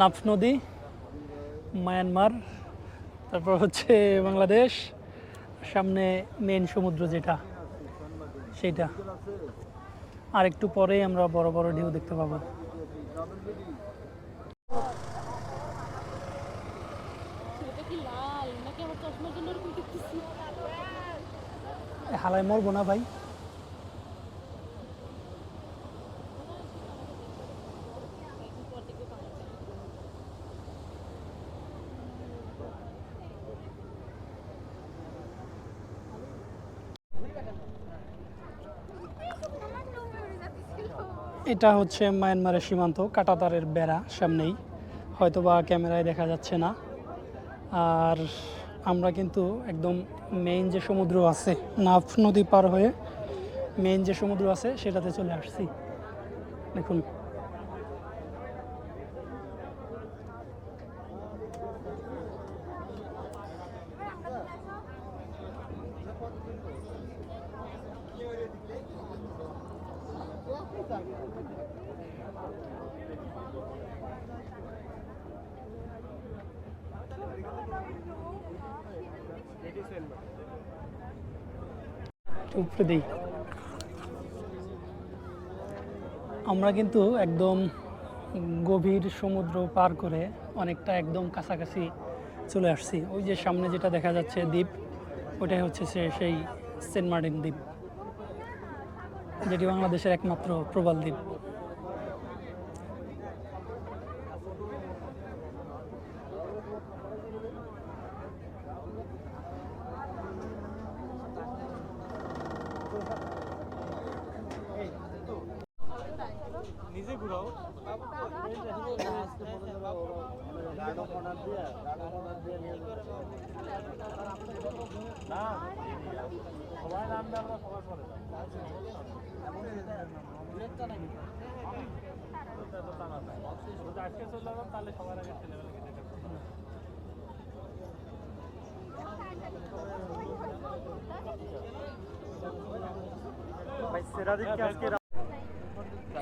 নাফ নদী মায়ানমার তারপর হচ্ছে বাংলাদেশ সামনে মেন সমুদ্র যেটা সেইটা। আর একটু পরেই আমরা বড় বড় ঢেউ দেখতে পাবো। হালায় মরবো না ভাই। এটা হচ্ছে মায়ানমারের সীমান্ত, কাটাতারের বেড়া সামনেই। হয়তো বা ক্যামেরায় দেখা যাচ্ছে না। আর আমরা কিন্তু একদম মেইন যে সমুদ্র আছে, নাফ নদী পার হয়ে মেইন যে সমুদ্র আছে, সেটাতে চলে আসছি। দেখুন। উপরে আমরা কিন্তু একদম গভীর সমুদ্র পার করে অনেকটা একদম কাছাকাছি চলে আসছি। ওই যে সামনে যেটা দেখা যাচ্ছে দ্বীপ, ওটাই হচ্ছে সে সেই সেন্ট মার্টিন দ্বীপ, যেটি বাংলাদেশের একমাত্র প্রবাল দ্বীপ।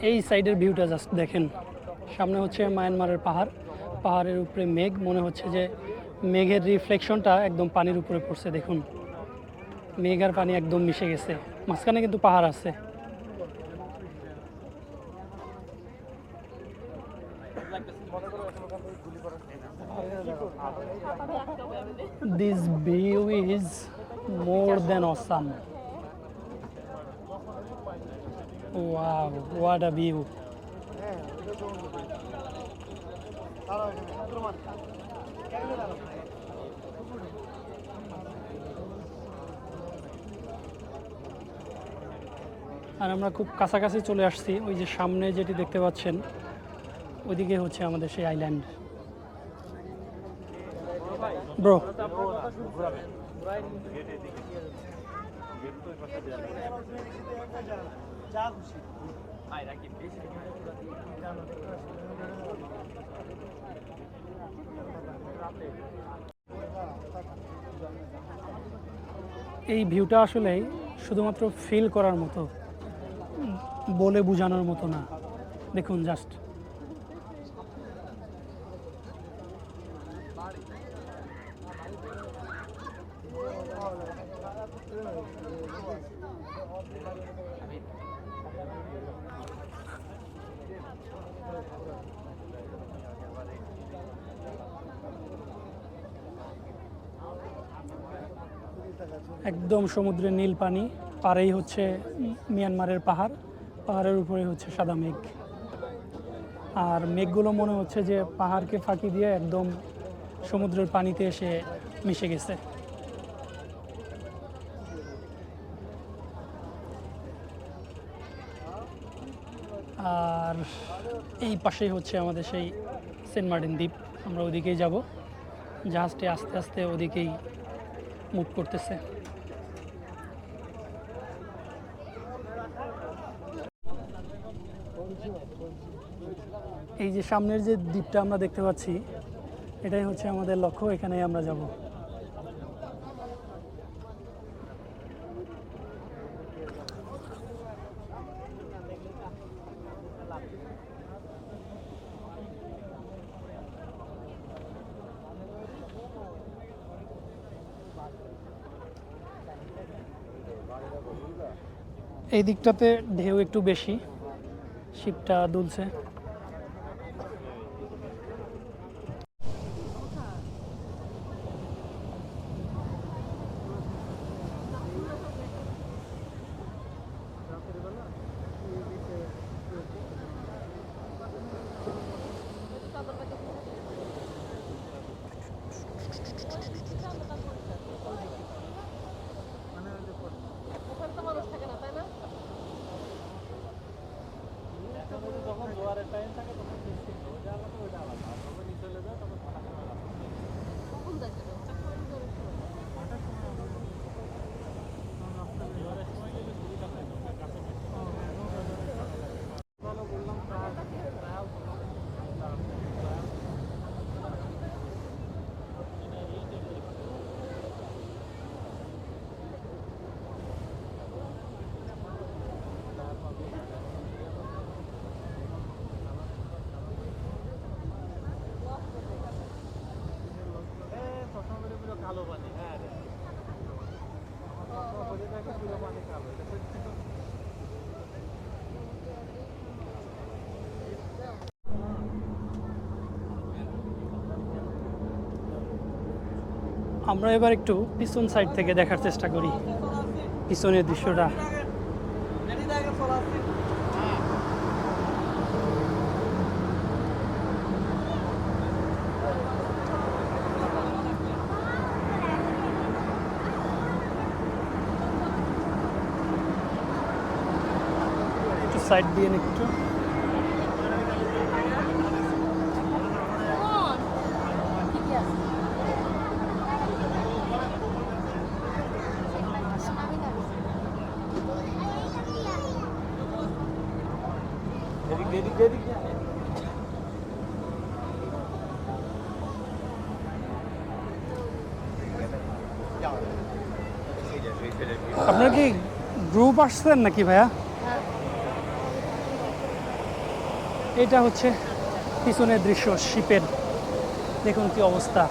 এই সাইডের ভিউটা জাস্ট দেখেন। সামনে হচ্ছে মায়ানমারের পাহাড়। পাহাড়ের উপরে মেঘ মনে হচ্ছে যে মেঘের রিফ্লেকশনটা একদম পানির উপরে পড়ছে দেখুন মেঘ আর পানি একদম মিশে গেছে মাঝখানে কিন্তু পাহাড় আছে This view is more than awesome. Wow, what a view. আর আমরা খুব কাছাকাছি চলে আসছি, ওই যে সামনে যেটি দেখতে পাচ্ছেন, ওইদিকে হচ্ছে আমাদের সেই আইল্যান্ড ব্রো এই ভিউটা আসলে শুধুমাত্র ফিল করার মতো বলে বোঝানোর মতো না। দেখুন জাস্ট একদম সমুদ্রের নীল পানি, পাড়েই হচ্ছে মিয়ানমারের পাহাড়, পাহাড়ের উপরে হচ্ছে সাদা মেঘ। আর মেঘগুলো মনে হচ্ছে যে পাহাড়কে ফাঁকি দিয়ে একদম সমুদ্রের পানিতে এসে মিশে গেছে। আর এই পাশেই হচ্ছে আমাদের সেই সেন্ট মার্টিন দ্বীপ। আমরা ওদিকেই যাব। জাহাজটি আস্তে আস্তে ওদিকেই মুভ করতেছে। এই যে সামনের যে দ্বীপটা আমরা দেখতে পাচ্ছি, এটাই হচ্ছে আমাদের লক্ষ্য। এখানেই আমরা যাব। এই দিকটাতে ঢেউ একটু বেশি শিপটা দুলছে। আমরা এবার একটু পিছন সাইড থেকে দেখার চেষ্টা করি। পিছনের দৃশ্যটা। সাইড দিয়ে একটু। আপনারা কি গ্রুপ আসছেন নাকি ভাইয়া? এটা হচ্ছে পিছনের দৃশ্য শিপের। দেখুন কি অবস্থা।